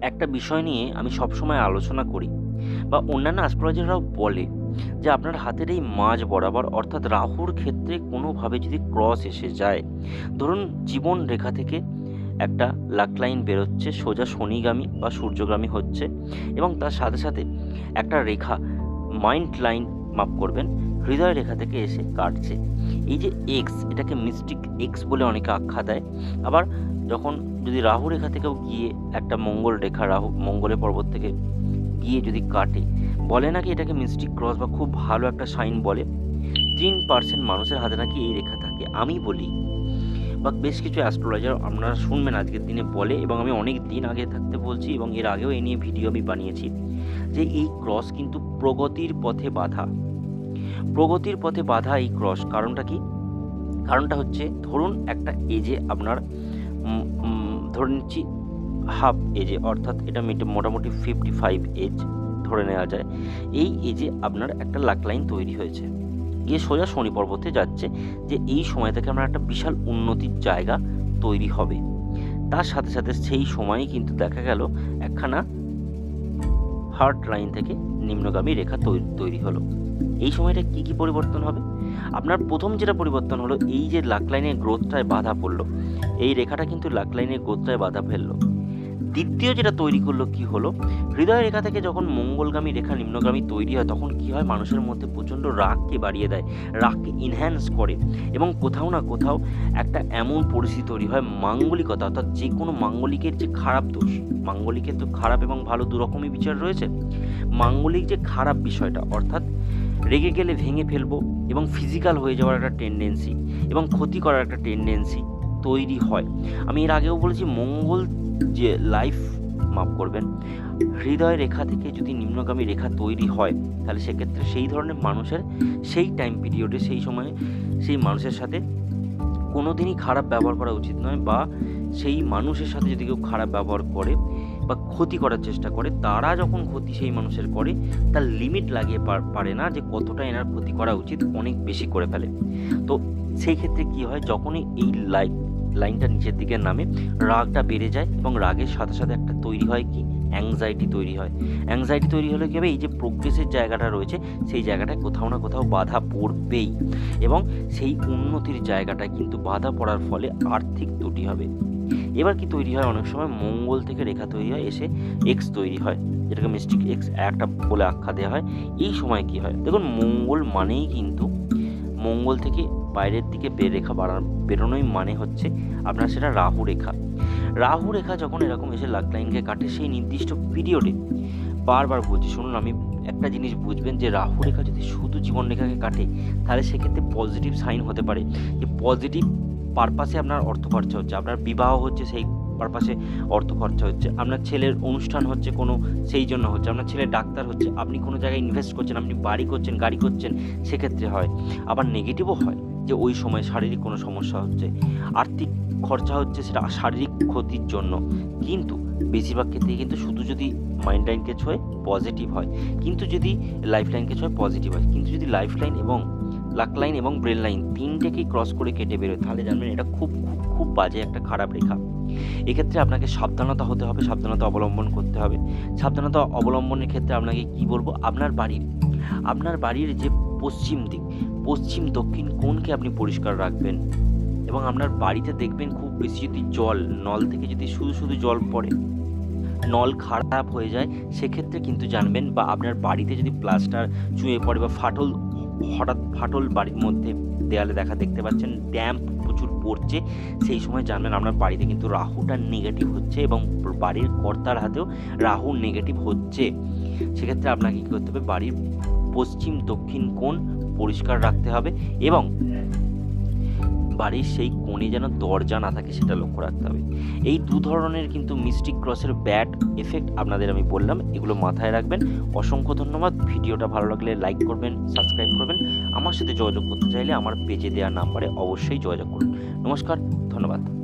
একটা বিষয় নিয়ে আমি সবসময় আলোচনা করি বা অন্যান্য অ্যাস্ট্রোলজাররাও বলে যে আপনার হাতের এই মাঝ বরাবর অর্থাৎ রাহুর ক্ষেত্রে কোনোভাবে যদি ক্রস এসে যায়, ধরুন জীবন রেখা থেকে একটা লাক লাইন বেরোচ্ছে, সোজা শনিগামী বা সূর্যগামী হচ্ছে এবং তার সাথে সাথে একটা রেখা মাইন্ড লাইন মাপ করবেন, হৃদয় রেখা থেকে এসে কাটছে। এই যে এক্স এটাকে মিস্টিক এক্স বলে অনেকে আখ্যা দেয়। আবার যখন যদি রাহু রেখা থেকেও গিয়ে একটা মঙ্গল রেখা, রাহু মঙ্গলের পর্বত থেকে গিয়ে যদি কাটে, বলে নাকি এটাকে মিস্টিক ক্রস বা খুব ভালো একটা সাইন বলে? তিন পার্সেন্ট মানুষের হাতে নাকি এই রেখা থাকে, আমি বলি। বা বেশ কিছু অ্যাস্ট্রোলজার আপনারা শুনবেন আজকের দিনে বলে, এবং আমি অনেক দিন আগে থাকতে বলছি, এবং এর আগেও এ নিয়ে ভিডিও আমি বানিয়েছি, যে এই ক্রস কিন্তু প্রগতির পথে বাধা। প্রগতির পথে বাধা এই ক্রস কারণটা কি? কারণটা হচ্ছে, ধরুন একটা এজে আপনার ধরে নিচ্ছি হাফ এজে অর্থাৎ এটা মেটে- মোটামুটি ফিফটি ফাইভ এজ ধরে নেওয়া যায়। এই এজে আপনার একটা লাক লাইন তৈরি হয়েছে। গিয়ে সোজা শনি পর্বতে যাচ্ছে যে এই সময় থেকে আপনার একটা বিশাল উন্নতির জায়গা তৈরি হবে। তার সাথে সাথে সেই সময়ই কিন্তু দেখা গেল একখানা হার্ট লাইন থেকে নিম্নগামী রেখা তৈরি হলো। এই সময়টা কি কি পরিবর্তন হবে? আপনার প্রথম যেটা পরিবর্তন হলো, এই যে লাক লাইনের গ্রোথটায় বাধা পড়ল, এই রেখাটা কিন্তু লাক লাইনের গ্রোথটায় বাধা ফেলল। দ্বিতীয় যেটা তৈরি করল কি হলো, হৃদয় রেখা থেকে যখন মঙ্গলগামী রেখা নিম্নগামী তৈরি হয়, তখন কি হয়? মানুষের মধ্যে প্রচণ্ড রাগকে বাড়িয়ে দেয়, রাগকে ইনহ্যান্স করে এবং কোথাও না কোথাও একটা এমন পরিস্থিতি তৈরি হয়, মাঙ্গলিকতা, অর্থাৎ যে কোনো মাঙ্গলিকের যে খারাপ দোষ, মাঙ্গলিকের তো খারাপ এবং ভালো দুরকমই বিচার রয়েছে, মাঙ্গলিক যে খারাপ বিষয়টা, অর্থাৎ রেগে গেলে ভেঙে ফেলব এবং ফিজিক্যাল হয়ে যাওয়ার একটা টেন্ডেন্সি এবং ক্ষতি করার একটা টেন্ডেন্সি তৈরি হয়। আমি এর আগেও বলেছি, মঙ্গল যে লাইফ মাপ করবেন, হৃদয় রেখা থেকে যদি নিম্নগামী রেখা তৈরি হয়, তাহলে সেক্ষেত্রে সেই ধরনের মানুষের সেই টাইম পিরিয়ডে সেই সময়ে সেই মানুষের সাথে কোনো দিনই খারাপ ব্যবহার করা উচিত নয় বা সেই মানুষের সাথে যদি কেউ খারাপ ব্যবহার করে বা ক্ষতি করার চেষ্টা করে, তারা যখন ক্ষতি সেই মানুষের করে, তার লিমিট লাগিয়ে পারে না যে কতটা এনার ক্ষতি করা উচিত, অনেক বেশি করে ফেলে। তো সেই ক্ষেত্রে কি হয়, যখনই এই লাইট লাইনটা নিচের দিকে নামে, রাগটা বেড়ে যায় এবং রাগের সাথে সাথে একটা তৈরি হয় কি? অ্যাংজাইটি তৈরি হয়। অ্যাংজাইটি তৈরি হলে কী হবে? এই যে প্রোগ্রেসের জায়গাটা রয়েছে, সেই জায়গাটায় কোথাও না কোথাও বাধা পড়বেই এবং সেই উন্নতির জায়গাটায় কিন্তু বাধা পড়ার ফলে আর্থিক ত্রুটি হবে। এবার কি তৈরি হয়? অনেক সময় মঙ্গল থেকে রেখা তৈরি হয়, এসে এক্স তৈরি হয়, যেটাকে মিস্টিক এক্স একটা বলে আখ্যা দেওয়া হয়। এই সময় কি হয়? দেখুন, মঙ্গল মানেই কিন্তু মঙ্গল থেকে বাইরের দিকে বে রেখা বাড়ানো, বেরোনোই মানে হচ্ছে আপনার সেটা রাহু রেখা। রাহু রেখা যখন এরকম এসে লাক লাইনকে কাটে, সেই নির্দিষ্ট পিরিয়ডে বারবার বলছি, শুনুন, আমি একটা জিনিস বুঝবেন যে রাহু রেখা যদি শুধু জীবন রেখাকে কাটে, তাহলে সেক্ষেত্রে পজিটিভ সাইন হতে পারে। যে পজিটিভ পারপাসে আপনার অর্থ খরচা হচ্ছে। আপনার বিবাহ হচ্ছে, সেই পারপাসে অর্থ খরচা হচ্ছে। আপনার ছেলের অনুষ্ঠান হচ্ছে কোনো, সেই জন্য হচ্ছে। আপনার ছেলে ডাক্তার হচ্ছে, আপনি কোনো জায়গায় ইনভেস্ট করছেন, আপনি বাড়ি করছেন, গাড়ি করছেন, সেক্ষেত্রে হয়। আবার নেগেটিভও হয় যে ওই সময় শারীরিক কোনো সমস্যা হচ্ছে। আর্থিক খরচা হচ্ছে সেটা শারীরিক ক্ষতির জন্য। কিন্তু বেশিরভাগ ক্ষেত্রে কিন্তু শুধু যদি মাইন্ড লাইনকে ছোঁয় পজিটিভ হয়। কিন্তু যদি লাইফ লাইনকে ছোঁয় পজিটিভ হয়। কিন্তু যদি লাইফ লাইন এবং লাক লাইন এবং ব্রেন লাইন তিনটেকেই ক্রস করে কেটে বেরোয়। তাহলে জানবেন এটা খুব খুব খুব বাজে একটা খারাপ রেখা। এক্ষেত্রে আপনাকে সাবধানতা হতে হবে, সাবধানতা অবলম্বন করতে হবে। সাবধানতা অবলম্বনের ক্ষেত্রে আপনাকে কি বলব? আপনার বাড়ির আপনার বাড়ির যে পশ্চিম দিক, পশ্চিম দক্ষিণ কোণকে আপনি পরিষ্কার রাখবেন এবং আপনার বাড়িতে দেখবেন খুব বেশি যদি জল, নল থেকে যদি শুধু শুধু জল পড়ে, নল খারাপ হয়ে যায়, সেক্ষেত্রে কিন্তু জানবেন বা আপনার বাড়িতে যদি প্লাস্টার চুঁয়ে পড়ে বা ফাটল হঠাৎ ফাটল বাড়ির মধ্যে দেয়ালে দেখা দেখতে পাচ্ছেন, ড্যাম্প প্রচুর পড়ছে। সেই সময় জানবেন আপনার বাড়িতে কিন্তু রাহুটা নেগেটিভ হচ্ছে এবং বাড়ির কর্তার হাতেও রাহু নেগেটিভ হচ্ছে। সেক্ষেত্রে আপনাকে কী করতে হবে? বাড়ির পশ্চিম দক্ষিণ কোণ পরিষ্কার রাখতে হবে এবং বাড়ির সেই কোণে যেন দরজা না থাকে সেটা লক্ষ্য রাখতে হবে। এই দু ধরনের কিন্তু মিস্টিক ক্রসের ব্যাড এফেক্ট আপনাদের আমি বললাম, এগুলো মাথায় রাখবেন। অসংখ্য ধন্যবাদ। ভিডিওটা ভালো লাগলে লাইক করবেন সাবস্ক্রাইব করবেন। আমার সাথে যোগাযোগ করতে চাইলে আমার পেজে দেওয়া নাম্বারে অবশ্যই যোগাযোগ করুন। নমস্কার, ধন্যবাদ।